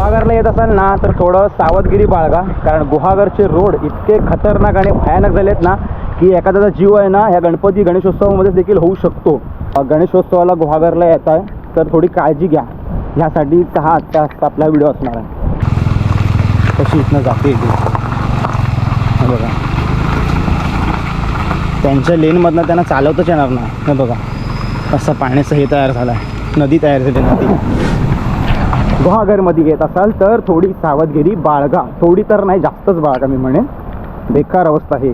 गुहागरला येत असाल ना तर थोडं सावधगिरी बाळगा कारण गुहागरचे रोड इतके खतरनाक आणि भयानक झालेत ना की एखाद्याचा जीव आहे ना ह्या गणपती गणेशोत्सवामध्ये देखील होऊ शकतो. गणेशोत्सवाला गुहागरला येत आहे तर थोडी काळजी घ्या. ह्यासाठी हा आजचा आजचा आपला व्हिडिओ असणार आहे. कशी इथनं जाते बघा. त्यांच्या लेनमधनं त्यांना चालवताच येणार ना हे बघा. असं पाण्याचं हे तयार झालं आहे नदी तयार झाली नदी. गुहागरमध्ये येत असाल तर थोडी सावधगिरी बाळगा. थोडी तर नाही जास्तच बाळगा मी म्हणेन. बेकार अवस्था आहे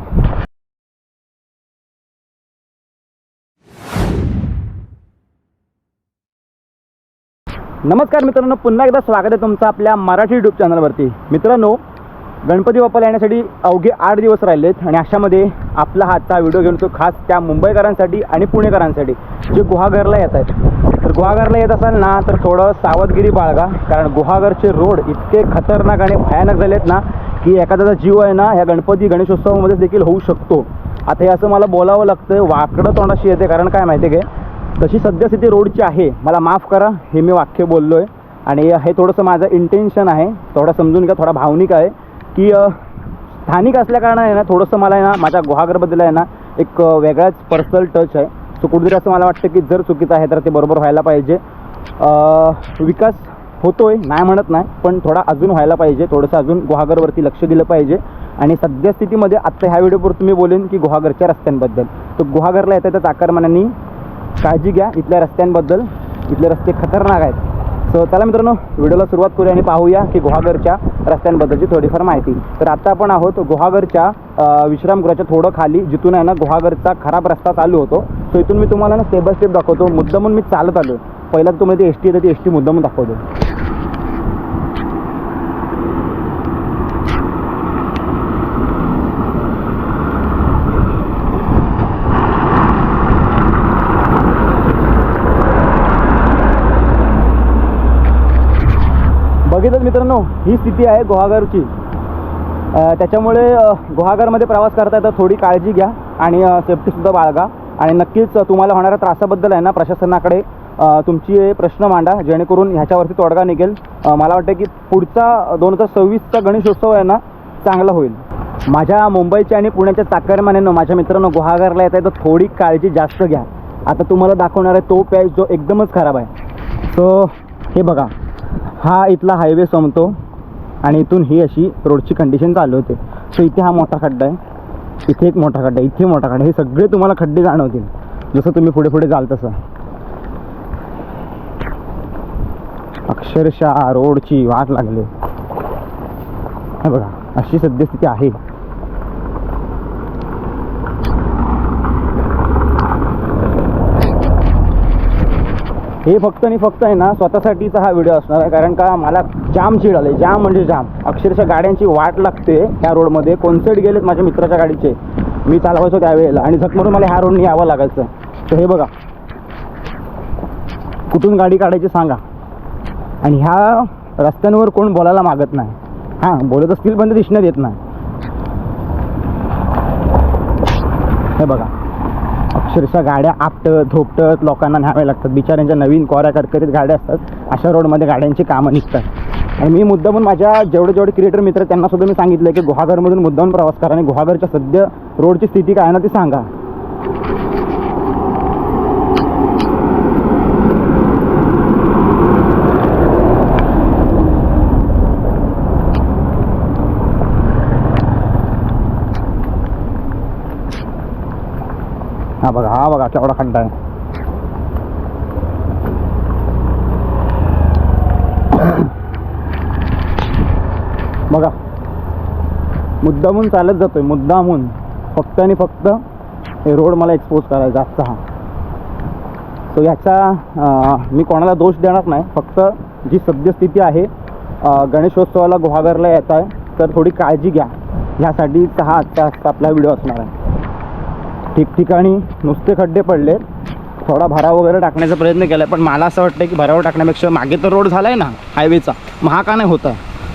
नमस्कार मित्रांनो पुन्हा एकदा स्वागत आहे तुमचं आपल्या मराठी यूट्यूब चॅनलवरती मित्रांनो गणपती बाप्पाला येण्यासाठी अवघे आठ दिवस राहिलेत आणि अशामध्ये आपला हा व्हिडिओ घेऊन तो खास त्या मुंबईकरांसाठी आणि पुणेकरांसाठी. जे गुहागरला येत आहेत. तर गुहागरला येत असाल ना तर थोडं सावधगिरी बाळगा. कारण गुहागरचे रोड इतके खतरनाक आणि भयानक झालेत ना की एखाद्याचा जीव आहे ना ह्या गणपती गणेशोत्सवामध्ये देखील होऊ शकतो. आता हे असं मला बोलावं लागतं वाकडं तोंडाशी येते कारण काय माहिती आहे का? तशी सद्यस्थिती रोडची आहे. मला माफ करा हे मी वाक्य बोललो आहे आणि हे थोडंसं माझं इंटेन्शन आहे. थोडं समजून घ्या थोडा भावनिक आहे. की स्थानिक असल्याकारणाने ना थोडंसं मला आहे ना माझ्या गुहागरबद्दल आहे ना एक वेगळाच पर्सनल टच आहे. सो कुठेतरी असं मला वाटतं की जर चुकीचं आहे तर ते बरोबर व्हायला पाहिजे. विकास होतोय नाही म्हणत नाही पण थोडा अजून व्हायला पाहिजे. थोडंसं अजून गुहागरवरती लक्ष दिलं पाहिजे. आणि सद्यस्थितीमध्ये आत्ता ह्या व्हिडिओपुरतं मी बोलेन की गुहागरच्या रस्त्यांबद्दल. तर गुहागरला येतं तर चाकरमान्यांनी काळजी घ्या. इथल्या रस्त्यांबद्दल इथले रस्ते खतरनाक आहेत. तर चला मित्रांनो व्हिडिओला सुरुवात करूया आणि पाहूया की गुहागरच्या रस्त्यांबद्दलची थोडीफार माहिती. तर आता आपण आहोत गुहागरच्या विश्रामगृहाच्या थोडं खाली जिथून आहे ना गुहागरचा खराब रस्ता चालू होतो. सो इथून मी तुम्हाला ना स्टेप बाय स्टेप दाखवतो. मुद्दामून मी चालत आलो पहिला तुम्हाला ती एस टी येते ती एस टी मुद्दामून दाखवतो. बघितलं मित्रांनो ही स्थिती आहे गुहागरची. त्याच्यामुळे गुहागरमध्ये प्रवास करता येतं थोडी काळजी घ्या आणि सेफ्टीसुद्धा बाळगा. आणि नक्कीच तुम्हाला होणाऱ्या त्रासाबद्दल आहे ना प्रशासनाकडे तुमची प्रश्न मांडा जेणेकरून ह्याच्यावरती तोडगा निघेल. मला वाटतं की पुढचा दोन हजार सव्वीसचा गणेशोत्सव आहे ना चांगला होईल. माझ्या मुंबईच्या आणि पुण्याच्या चाकरमान्यांनो माझ्या मित्रांनो गुहागरला येत आहे तर थोडी काळजी जास्त घ्या. आता तुम्हाला दाखवणार आहे तो पॅच जो एकदमच खराब आहे. सो हे बघा. हा इथला हायवे संपतो आणि इथून ही अशी रोडची कंडिशन चालू होते. सो इथे हा मोठा खड्डा आहे. इथे एक मोठा खड्डा आहे. इथे मोठा खड्डा हे सगळे तुम्हाला खड्डे जाणवतील. जसं तुम्ही पुढे पुढे जाल तसं. अक्षरशः रोडची वाट लागली. बघा अशी सद्यस्थिती आहे. हे फक्त आणि फक्त आहे ना स्वतःसाठीचा हा व्हिडिओ असणार आहे. कारण का मला जाम चिड आले जाम म्हणजे जाम. अक्षरशः गाड्यांची वाट लागते ह्या रोडमध्ये कोणसेट गेलेत माझ्या मित्राच्या गाडीचे. मी चालवायचो त्यावेळेला आणि झकमरून मला ह्या रोडने यावं लागायचं. तर हे बघा. कुठून गाडी काढायची सांगा. आणि ह्या रस्त्यांवर कोण बोलायला मागत नाही. हां बोलत असतील पण ते दिसण्यात येत नाही. हे बघा. अक्षरशः गाड्या आपटत धोपटत लोकांना न्याव्या लागतात. बिचाऱ्यांच्या नवीन कोऱ्या कडकडीत गाड्या असतात. अशा रोडमध्ये गाड्यांची कामं निघतात. आणि मी मुद्दामून माझ्या जेवढे जेवढे क्रिएटर मित्र त्यांना सुद्धा मी सांगितलं की गुहागरमधून मुद्दामून प्रवास करा आणि गुहागरच्या सध्या रोडची स्थिती काय आहे ना ती सांगा. हा बघा हा बघा केवढा खड्डा आहे. बघा मुद्दामून चालत जातोय मुद्दामून. फक्त आणि फक्त हे रोड मला एक्सपोज करायचा जास्त हा. सो याचा मी कोणाला दोष देणार नाही फक्त जी सद्यस्थिती आहे गणेशोत्सवाला गुहागरला येत आहे तर थोडी काळजी घ्या. ह्यासाठी हा आजचा आजचा आपला व्हिडिओ असणार आहे. ठिकठिकाणी नुसते खड्डे पडले. थोडा भराव वगैरे टाकण्याचा प्रयत्न केला पण मला असं वाटतं की भराव टाकण्यापेक्षा मागे तर रोड झाला आहे ना हायवेचा महा का नाही होता?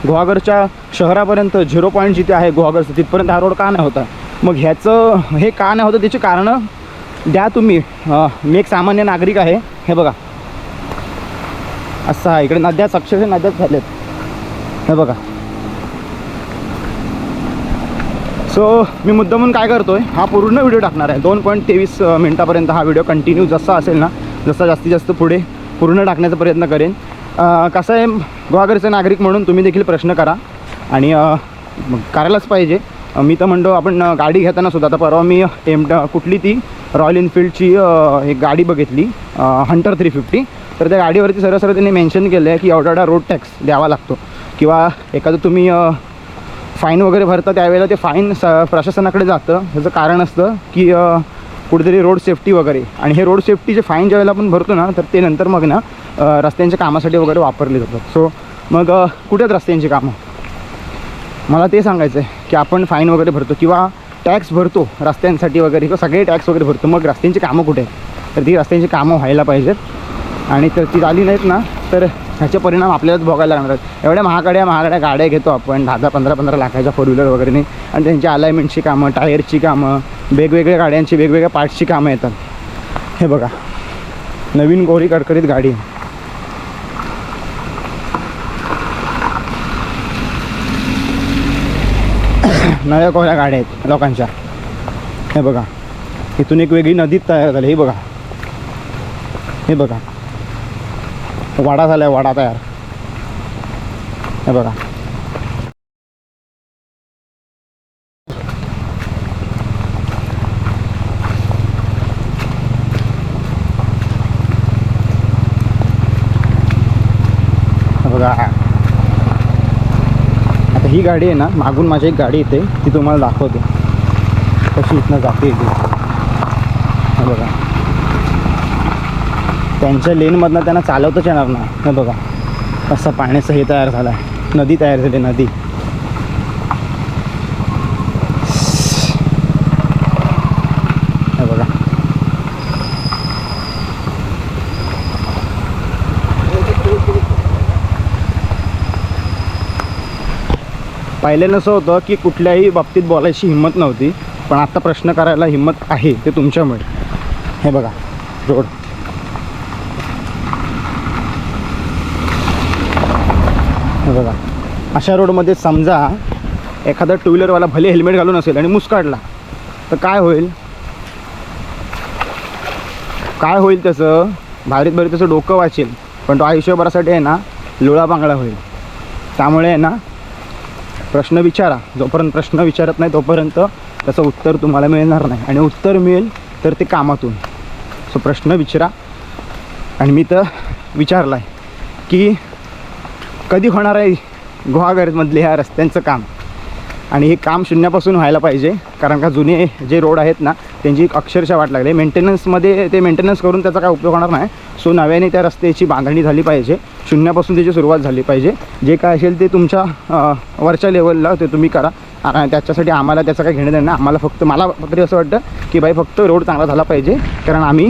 गुहागरच्या शहरापर्यंत झिरो पॉईंट जिथे आहे गुहागरचं तिथपर्यंत हा रोड का नाही होता? मग ह्याचं हे का नाही होतं त्याची कारणं द्या तुम्ही. मी एक सामान्य नागरिक आहे. हे बघा. असं आहे इकडे नद्या अक्षरशः नद्याच झाल्यात हे बघा. सो मी मुद्दामून काय करतो आहे हा पूर्ण व्हिडिओ टाकणार आहे. दोन पॉईंट तेवीस मिनटापर्यंत हा व्हिडिओ कंटिन्यू जसा असेल ना जसा जास्तीत जास्त पुढे पूर्ण टाकण्याचा प्रयत्न करेन. कसं आहे गुहागरचे नागरिक म्हणून तुम्ही देखील प्रश्न करा. आणि करायलाच पाहिजे. मी तर म्हणतो आपण गाडी घेताना सुद्धा आता परवा मी एम कुठली ती रॉयल एनफिल्डची एक गाडी बघितली हंटर थ्री फिफ्टी तर त्या गाडीवरती सरळ सरळ त्यांनी मेन्शन केलं आहे की एवढा एवढा रोड टॅक्स द्यावा लागतो. किंवा एखादं तुम्ही फाईन वगैरे भरतं त्यावेळेला ते फाईन स प्रशासनाकडे जातं. ह्याचं कारण असतं की कुठेतरी रोड सेफ्टी वगैरे. आणि हे रोड सेफ्टीचे फाईन ज्यावेळेला आपण भरतो ना तर ते नंतर मग ना रस्त्यांच्या कामासाठी वगैरे वापरले जातात. सो मग कुठे आहेत रस्त्यांची कामं? मला ते सांगायचं आहे की आपण फाईन वगैरे भरतो किंवा टॅक्स भरतो रस्त्यांसाठी वगैरे किंवा सगळे टॅक्स वगैरे भरतो मग रस्त्यांची कामं कुठे आहेत? तर ती रस्त्यांची कामं व्हायला पाहिजेत. आणि तर ती झाली नाहीत ना तर ह्याचे परिणाम आपल्यालाच भोगायला लागणार आहेत. एवढ्या महागड्या महागड्या गाड्या घेतो आपण दहा दहा पंधरा पंधरा लाखाच्या फोर व्हीलर वगैरे नाही आणि त्यांची अलाइनमेंटची कामं टायरची कामं वेगवेगळ्या गाड्यांची वेगवेगळ्या पार्ट्सची कामं येतात. हे बघा. नवीन गोरी कडकडीत गाडी. नव्या कोऱ्या गाड्या आहेत लोकांच्या. हे बघा. इथून एक वेगळी नदीच तयार झाली. हे बघा. हे बघा. वाडा झाला आहे वाडा तयार. हे बघा. बघा. आता ही गाडी आहे ना मागून माझी एक गाडी येते ती तुम्हाला दाखवते. कशी इथनं जाते ती. बघा. त्यांच्या लेनमधनं त्यांना चालवताच येणार ना हे बघा. असं पाण्याचं हे तयार झालं आहे नदी तयार झाली नदी. हे बघा. पहिले नसं होतं की कुठल्याही बाबतीत बोलायची हिंमत नव्हती पण आता प्रश्न करायला हिंमत आहे ते तुमच्यामुळे. हे बघा. रोड हे बघा. अशा रोडमध्ये समजा एखादा टू व्हीलरवाला भले हेल्मेट घालून असेल आणि मुसकाडला तर काय होईल? काय होईल त्याचं? भारीत भारी त्याचं डोकं वाचेल पण तो आयुष्यभरासाठी आहे ना लोळा बांगडा होईल. त्यामुळे आहे ना प्रश्न विचारा. जोपर्यंत प्रश्न विचारत नाही तोपर्यंत त्याचं उत्तर तुम्हाला मिळणार नाही. आणि उत्तर मिळेल तर ते कामातून. सो प्रश्न विचारा. आणि मी तर विचारला आहे की कधी होणार आहे गुहागरमधले ह्या रस्त्यांचं काम? आणि हे काम शून्यापासून व्हायला पाहिजे कारण का जुने जे रोड आहेत ना त्यांची अक्षरशः वाट लागली. मेंटेनन्समध्ये ते मेंटेनन्स करून त्याचा काय उपयोग होणार नाही. सो नव्याने त्या रस्त्याची बांधणी झाली पाहिजे. शून्यापासून त्याची सुरुवात झाली पाहिजे. जे काय असेल ते तुमच्या वरच्या लेवलला ते तुम्ही करा. त्याच्यासाठी आम्हाला त्याचं काय घेणं देणं नाही. आम्हाला फक्त मला तरी असं वाटतं की बाई फक्त रोड चांगला झाला पाहिजे. कारण आम्ही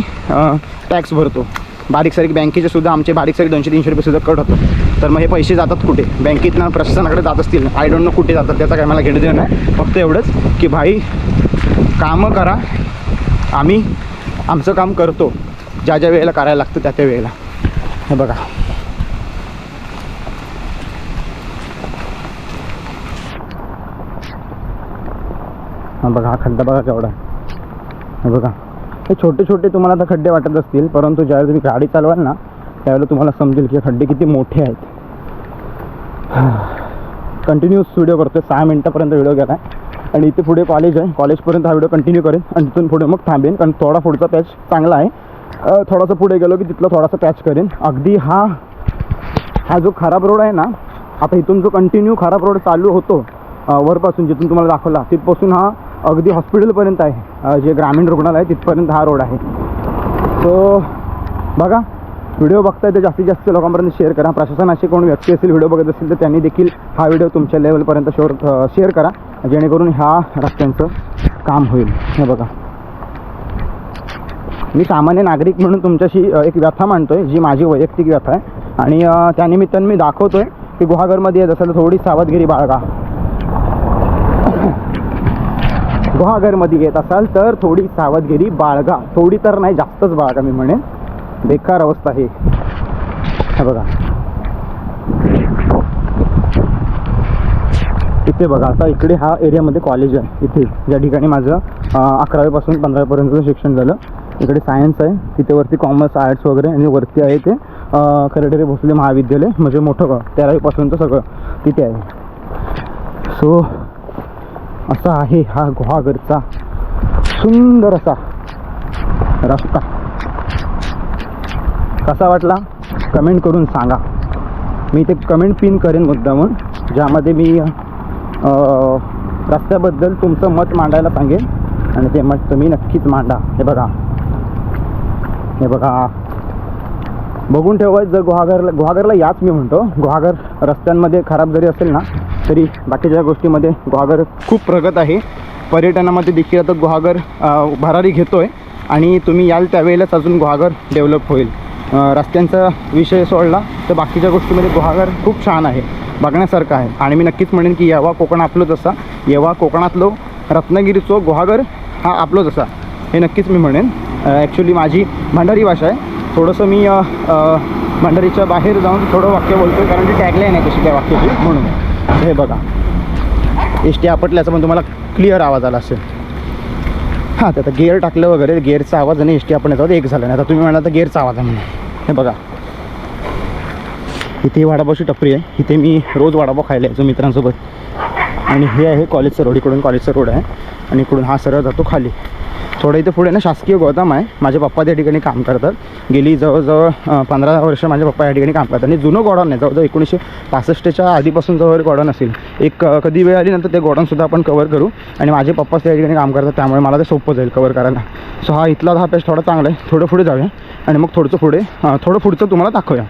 टॅक्स भरतो. बारीक सारीक बँकेचे सुद्धा आमचे बारीक सारीक दोनशे तीनशे रुपये सुद्धा कट होतो तर मग हे पैसे जातात कुठे? बँकेतनं प्रशासनाकडे जात असतील. आय डोंट नो कुठे जातात त्याचा काय मला घेणं देणं नाही. फक्त एवढंच की भाई कामं करा. आम्ही आमचं काम करतो. ज्या ज्या वेळेला करायला लागतं त्या त्या वेळेला. हे बघा. हा बघा हा खड्डा बघा केवढा. हे बघा. हे छोटे छोटे तुम्हाला आता खड्डे वाटत असतील परंतु ज्यावेळी तुम्ही गाडी चालवाल ना त्यावेळेला तुम्हाला समजेल की खड्डे किती मोठे आहेत. कंटिन्यूस व्हिडिओ करतोय सहा मिनटापर्यंत व्हिडिओ गेला आणि इथे पुढे कॉलेज आहे कॉलेजपर्यंत हा व्हिडिओ कंटिन्यू करेन आणि तिथून पुढे मग थांबेन कारण थोडा पुढचा पॅच चांगला आहे. थोडासा पुढे गेलो की तिथला थोडासा पॅच करेन. अगदी हा हा जो खराब रोड आहे ना आता इथून जो कंटिन्यू खराब रोड चालू होतो वरपासून जिथून तुम्हाला दाखवला तिथपासून हा अगदी हॉस्पिटलपर्यंत आहे. जे ग्रामीण रुग्णालय आहे तिथपर्यंत हा रोड आहे. सो बघा व्हिडिओ बघताय तर जास्तीत जास्त लोकांपर्यंत शेअर करा. प्रशासनाचे कोण व्यक्ती असतील व्हिडिओ बघत असेल तर त्यांनी देखील हा व्हिडिओ तुमच्या लेवलपर्यंत शोर शेअर करा. जेणेकरून ह्या रस्त्यांचं काम होईल. हे बघा. मी सामान्य नागरिक म्हणून तुमच्याशी एक व्यथा आहे जी माझी वैयक्तिक व्यथा आहे. आणि त्यानिमित्तानं मी आहे की गुहागरमध्ये येत असेल थोडी सावधगिरी बाळगा. गुहागरमध्ये येत असाल तर थोडी सावधगिरी बाळगा. थोडी तर नाही जास्तच बाळगा मी म्हणेन. बेकार अवस्था आहे हे बघा. इथे बघा आता इकडे हा एरियामध्ये कॉलेज आहे. इथे ज्या ठिकाणी माझं अकरावीपासून पंधरावीपर्यंतचं शिक्षण झालं. इकडे सायन्स आहे. तिथे वरती कॉमर्स आर्ट्स वगैरे आणि वरती आहे ते अं, खरडेरे भोसले महाविद्यालय. म्हणजे मोठं गाव तेरावीपासूनचं सगळं तिथे आहे. सो असा आहे हा गुहागरचा सुंदर असा रस्ता. कसा वाटला? कमेंट करून सांगा. मी ते कमेंट पिन करेन मुद्दामून ज्यामध्ये मी रस्त्याबद्दल तुमचं मत मांडायला सांगेन आणि ते मत तुम्ही नक्कीच मांडा. हे बघा. हे बघा. बघून ठेवा जर गुहागरला गुहागरला याच मी म्हणतो. गुहागर रस्त्यांमध्ये खराब जरी असेल ना तरी बाकीच्या गोष्टीमध्ये गुहागर खूप प्रगत आहे. पर्यटनामध्ये देखील आता गुहागर भरारी घेतो आहे आणि तुम्ही याल त्यावेळेलाच अजून गुहागर डेव्हलप होईल. रस्त्यांचा विषय सोडला तर बाकीच्या गोष्टीमध्ये गुहागर खूप छान आहे बघण्यासारखं आहे. आणि मी नक्कीच म्हणेन की येवा कोकण आपलोच असा येवा कोकणातलो रत्नागिरीचो गुहागर हा आपलोच असा. हे नक्कीच मी म्हणेन. ॲक्च्युली माझी भंडारी भाषा आहे. थोडंसं मी भंडारीच्या बाहेर जाऊन थोडं वाक्य बोलतो कारण ती टॅगलाईन आहे कशी त्या वाक्याची म्हणून. हे बघा. एस टी आपटल्याचा पण तुम्हाला क्लिअर आवाज आला असेल. हां तर आता गेअर टाकलं वगैरे गेअरचा आवाज आणि एस टी आपण याचा एक झाला नाही. आता तुम्ही म्हणाल तर गेअरचा आवाज आहे म्हणून. हे बघा. इथे वाडापावची टपरी आहे. इथे मी रोज वडापाव खायला यायचो मित्रांसोबत. आणि हे आहे कॉलेजचं रोड इकडून कॉलेजचा रोड आहे. आणि इकडून हा सरळ जातो खाली. थोडं इथे पुढे ना शासकीय गोदाम आहे. माझे पप्पा त्या ठिकाणी काम करतात. गेली जवळजवळ पंधरा वर्ष माझे पप्पा या ठिकाणी काम करतात. आणि जुनं गोडाऊन आहे. जवळजवळ एकोणीसशे पासष्टच्या आधीपासून जवळ गोडाऊन असेल. एक कधी वेळ आली नंतर ते गोडाऊनसुद्धा आपण कवर करू. आणि माझे पप्पाच त्या ठिकाणी काम करतात. त्यामुळे मला ते सोपं जाईल कवर करायला. सो हा इथला हा पेस्ट थोडा चांगला आहे. थोडं पुढे जाऊया. आणि मग थोडंसं पुढे थोडं पुढचं तुम्हाला दाखवूया.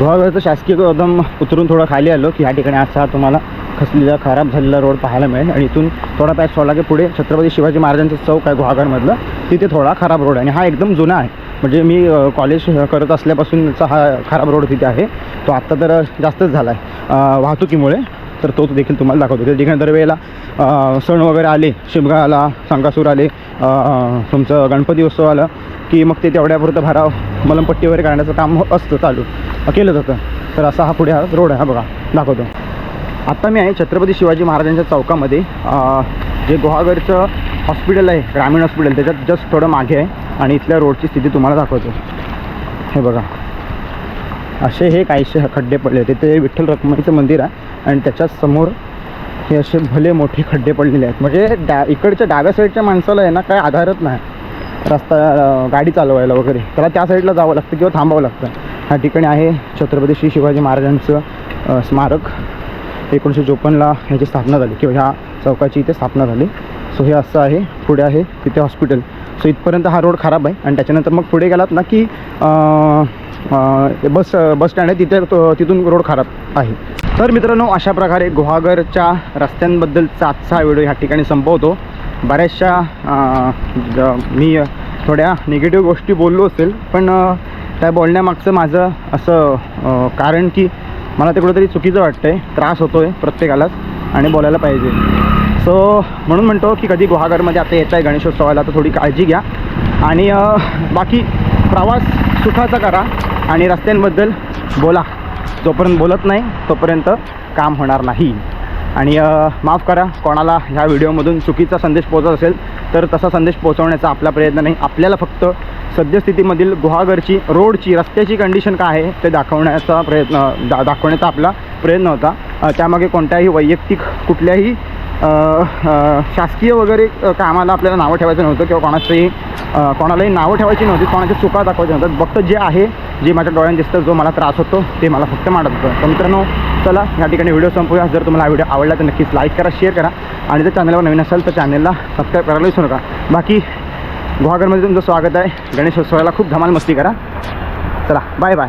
गुहागरचं शासकीय एकदम उतरून थोडं खाली आलो की ह्या ठिकाणी असा तुम्हाला खसलेला खराब झालेला रोड पाहायला मिळेल. आणि इथून थोडा पॅच सोडला की पुढे छत्रपती शिवाजी महाराजांचं चौक आहे गुहागडमधलं तिथे थोडा खराब रोड आहे आणि हा एकदम जुना आहे. म्हणजे मी कॉलेज करत असल्यापासूनचा हा खराब रोड तिथे आहे. तो आत्ता तर जास्तच झाला आहे वाहतुकीमुळे. तर तो देखील तुम्हाला दाखवतो. त्या ठिकाणी दरवेळेला सण वगैरे आले शिमगा आला संकासूर आले तुमचं गणपती उत्सव आलं की मग ते तेवढ्यापुरतं भराव मलमपट्टी वगैरे काढण्याचं काम असतं चालू. केलं जातं. तर असा हा पुढे हा रोड आहे. हा बघा दाखवतो. आत्ता मी आहे छत्रपती शिवाजी महाराजांच्या चौकामध्ये. जे गुहागरचं हॉस्पिटल आहे ग्रामीण हॉस्पिटल त्याच्यात जस्ट थोडं मागे आहे आणि इथल्या रोडची स्थिती तुम्हाला दाखवतो. हे बघा. असे हे काहीसे खड्डे पडले होते. ते विठ्ठल रखुमाईचं मंदिर आहे. आणि त्याच्यासमोर हे असे भले मोठे खड्डे पडलेले आहेत. म्हणजे डा इकडच्या डाव्या साईडच्या माणसाला आहे ना काय आधारच नाही. रस्ता गाडी चालवायला वगैरे. त्याला त्या साईडला जावं लागतं किंवा थांबावं लागतं. ह्या ठिकाणी आहे छत्रपती श्री शिवाजी महाराजांचं स्मारक. एकोणीसशे चोपन्नला ह्याची स्थापना झाली किंवा ह्या चौकाची इथे स्थापना झाली. सो हे असं आहे. पुढे आहे तिथे हॉस्पिटल सो इथपर्यंत हा रोड खराब आहे. आणि त्याच्यानंतर मग पुढे गेलात ना की बस बस स्टँड आहे. तिथे तो तिथून रोड खराब आहे. तर मित्रांनो अशा प्रकारे गुहागरच्या रस्त्यांबद्दलचा आजचा व्हिडिओ ह्या ठिकाणी संपवतो. बऱ्याचशा ज- मी थोड्या निगेटिव्ह गोष्टी बोललो असेल पण त्या बोलण्यामागचं माझं असं कारण की मला ते कुठंतरी चुकीचं वाटतं आहे त्रास होतो आहे प्रत्येकालाच आणि बोलायला पाहिजे. सो म्हणून म्हणतो की कधी गुहागरमध्ये आता येत आहे गणेशोत्सवाला तर थोडी काळजी घ्या. आणि बाकी प्रवास सुखाचा करा. आणि रस्त्यांबद्दल बोला. जोपर्यंत बोलत नाही तोपर्यंत काम होणार नाही. आणि माफ करा कोणाला ह्या व्हिडिओमधून चुकीचा संदेश पोहोचत असेल तर तसा संदेश पोहोचवण्याचा आपला प्रयत्न नाही. आपल्याला फक्त सद्यस्थितीमधील गुहागरची रोडची रस्त्याची कंडिशन काय आहे ते दाखवण्याचा प्रयत्न दा दाखवण्याचा आपला प्रयत्न होता. त्यामागे कोणत्याही वैयक्तिक कुठल्याही शासकीय वगैरे कामाला आपल्याला नावं ठेवायचं नव्हतं किंवा कोणाचंही कोणालाही नावं ठेवायची नव्हती कोणाच्या चुका दाखवायच्या नव्हत्या. फक्त जे आहे जे माझ्या डोळ्यात दिसतं जो मला त्रास होतो ते मला फक्त मांडत होतं. तर मित्रांनो चला या ठिकाणी व्हिडिओ संपूया. जर तुम्हाला हा व्हिडिओ आवडला तर नक्कीच लाईक करा शेअर करा. आणि जर चॅनलवर नवीन असेल तर चॅनलला सबस्क्राईब करायला विसरू नका. बाकी गुहागरमध्ये तुमचं स्वागत आहे. गणेशोत्सवाला खूप धमाल मस्ती करा. चला बाय बाय.